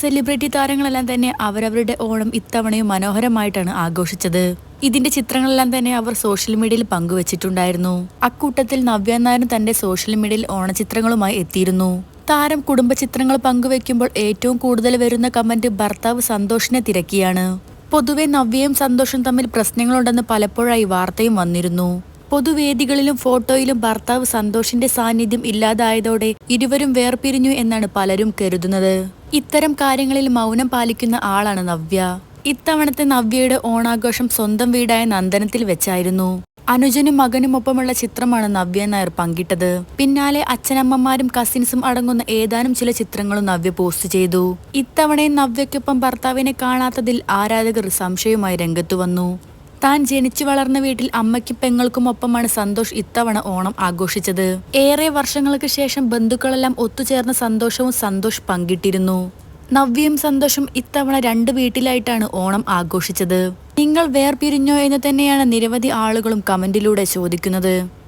Celebrity താരങ്ങളെല്ലാം തന്നെ അവരവരുടെ ഓണം ഇത്തവണയും മനോഹരമായിട്ടാണ് ആഘോഷിച്ചത്. ഇതിന്റെ ചിത്രങ്ങളെല്ലാം തന്നെ അവർ സോഷ്യൽ മീഡിയയിൽ പങ്കുവച്ചിട്ടുണ്ടായിരുന്നു. അക്കൂട്ടത്തിൽ നവ്യ നായരും തന്റെ സോഷ്യൽ മീഡിയയിൽ ഓണചിത്രങ്ങളുമായി എത്തിയിരുന്നു. താരം കുടുംബ ചിത്രങ്ങൾ പങ്കുവെക്കുമ്പോൾ ഏറ്റവും കൂടുതൽ വരുന്ന കമന്റ് ഭർത്താവ് സന്തോഷിനെ തിരക്കിയാണ്. പൊതുവെ നവ്യയും സന്തോഷും തമ്മിൽ പ്രശ്നങ്ങളുണ്ടെന്ന് പലപ്പോഴായി വാർത്തയും വന്നിരുന്നു. പൊതുവേദികളിലും ഫോട്ടോയിലും ഭർത്താവ് സന്തോഷിന്റെ സാന്നിധ്യം ഇല്ലാതായതോടെ ഇരുവരും വേർപിരിഞ്ഞു എന്നാണ് പലരും കരുതുന്നത്. ഇത്തരം കാര്യങ്ങളിൽ മൗനം പാലിക്കുന്ന ആളാണ് നവ്യ. ഇത്തവണത്തെ നവ്യയുടെ ഓണാഘോഷം സ്വന്തം വീടായ നന്ദനത്തിൽ വെച്ചായിരുന്നു. അനുജനും മകനുമൊപ്പമുള്ള ചിത്രമാണ് നവ്യ നായർ പങ്കിട്ടത്. പിന്നാലെ അച്ഛനമ്മമാരും കസിൻസും അടങ്ങുന്ന ഏതാനും ചില ചിത്രങ്ങളും നവ്യ പോസ്റ്റ് ചെയ്തു. ഇത്തവണയും നവ്യയ്ക്കൊപ്പം ഭർത്താവിനെ കാണാത്തതിൽ ആരാധകർ സംശയവുമായി രംഗത്തു വന്നു. താൻ ജനിച്ചു വളർന്ന വീട്ടിൽ അമ്മയ്ക്കും പെങ്ങൾക്കും ഒപ്പമാണ് സന്തോഷ് ഇത്തവണ ഓണം ആഘോഷിച്ചത്. ഏറെ വർഷങ്ങൾക്ക് ശേഷം ബന്ധുക്കളെല്ലാം ഒത്തുചേർന്ന സന്തോഷവും സന്തോഷ് പങ്കിട്ടിരുന്നു. നവ്യയും സന്തോഷം ഇത്തവണ രണ്ട് വീട്ടിലായിട്ടാണ് ഓണം ആഘോഷിച്ചത്. നിങ്ങൾ വേർപിരിഞ്ഞോ എന്ന് തന്നെയാണ് നിരവധി ആളുകളും കമന്റിലൂടെ ചോദിക്കുന്നത്.